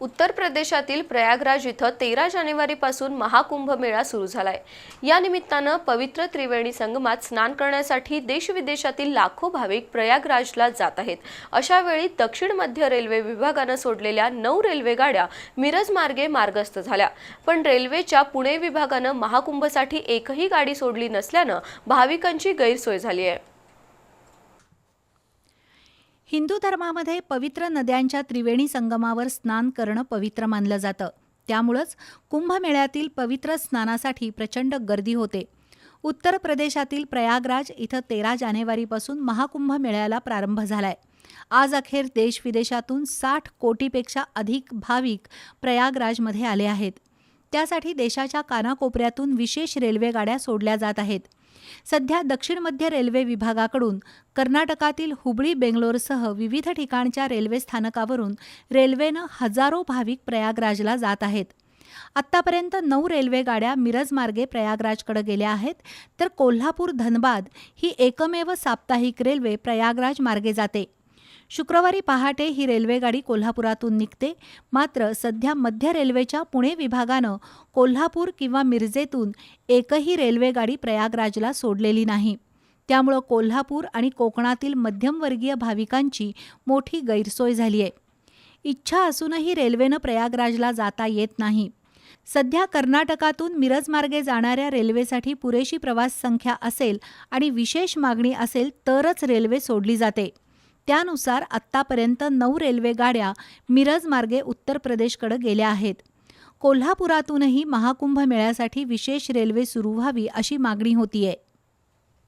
उत्तर प्रदेशातील प्रयागराज इथं तेरा जानेवारीपासून महाकुंभ मेळा सुरू झालाय. या निमित्तानं पवित्र त्रिवेणी संगमात स्नान करण्यासाठी देशविदेशातील लाखो भाविक प्रयागराजला जात आहेत. अशा वेळी दक्षिण मध्य रेल्वे विभागानं सोडलेल्या नऊ रेल्वे गाड्या मिरज मार्गे मार्गस्थ झाल्या. पण रेल्वेच्या पुणे विभागानं महाकुंभसाठी एकही गाडी सोडली नसल्यानं भाविकांची गैरसोय झाली आहे. हिंदू धर्मामध्ये पवित्र नद्यांच्या त्रिवेणी संगमावर स्नान करणं पवित्र मानलं जातं. त्यामुळंच कुंभमेळ्यातील पवित्र स्नानासाठी प्रचंड गर्दी होते. उत्तर प्रदेशातील प्रयागराज इथं तेरा जानेवारीपासून महाकुंभ मेळ्याला प्रारंभ झालाय. आज अखेर देश विदेशातून साठ कोटीपेक्षा अधिक भाविक प्रयागराजमध्ये आले आहेत. त्यासाठी देशाच्या कानाकोपऱ्यातून विशेष रेल्वे गाड्या सोडल्या जात आहेत. सध्या दक्षिण मध्य रेल्वे विभागाकडून कर्नाटकातील हुबळी बेंगलोरसह विविध ठिकाणच्या रेल्वे स्थानकावरून रेल्वेनं हजारो भाविक प्रयागराजला जात आहेत. आत्तापर्यंत नऊ रेल्वे गाड्या मिरज मार्गे प्रयागराजकडे गेल्या आहेत तर कोल्हापूर धनबाद ही एकमेव साप्ताहिक रेल्वे प्रयागराज मार्गे जाते. शुक्रवारी पहाटे ही रेल्वेगाडी कोल्हापुरातून निघते. मात्र सध्या मध्य रेल्वेच्या पुणे विभागानं कोल्हापूर किंवा मिरजेतून एकही रेल्वेगाडी प्रयागराजला सोडलेली नाही. त्यामुळं कोल्हापूर आणि कोकणातील मध्यमवर्गीय भाविकांची मोठी गैरसोय झाली आहे. इच्छा असूनही रेल्वेनं प्रयागराजला जाता येत नाही. सध्या कर्नाटकातून मिरज मार्गे जाणाऱ्या रेल्वेसाठी पुरेशी प्रवास संख्या असेल आणि विशेष मागणी असेल तरच रेल्वे सोडली जाते. त्यानुसार आत्तापर्यंत नऊ रेल्वे गाड्या मिरज मार्गे उत्तर प्रदेशकडे गेल्या आहेत. कोल्हापुरातूनही महाकुंभ मेळ्यासाठी विशेष रेल्वे सुरू व्हावी अशी मागणी होतीये.